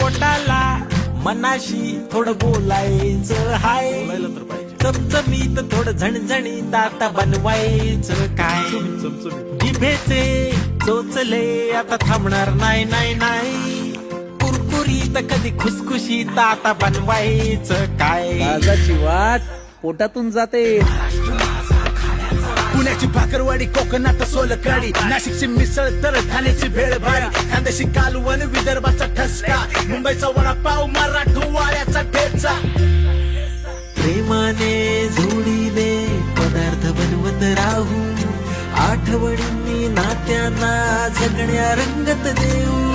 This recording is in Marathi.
पोटाला मनाशी थोडं बोलायचं हाय. बोलायला तर पाहिजे. चमचमीत थोडं झणझणीत आता बनवायचं काय? जिभेचे चोचले आता थांबणार नाही नाही नाही. कुरकुरीत कधी खुसखुशीत आता बनवायचं काय? काळजाची वाट पोटातून जाते. पुण्याची भाकरवाडी कोकणात सोलकडी नाशिकची मिसळ तर ठाण्याची भेळ भारी. खानदेशी कालवण विदर्भाचा ठसका. मुंबईचा वडापाव मराठवाड्याचा ठेचा. प्रेमाने जोडीने पदार्थ बनवत राहू. आठवणींनी नात्यांना जगण्या रंगत देऊ.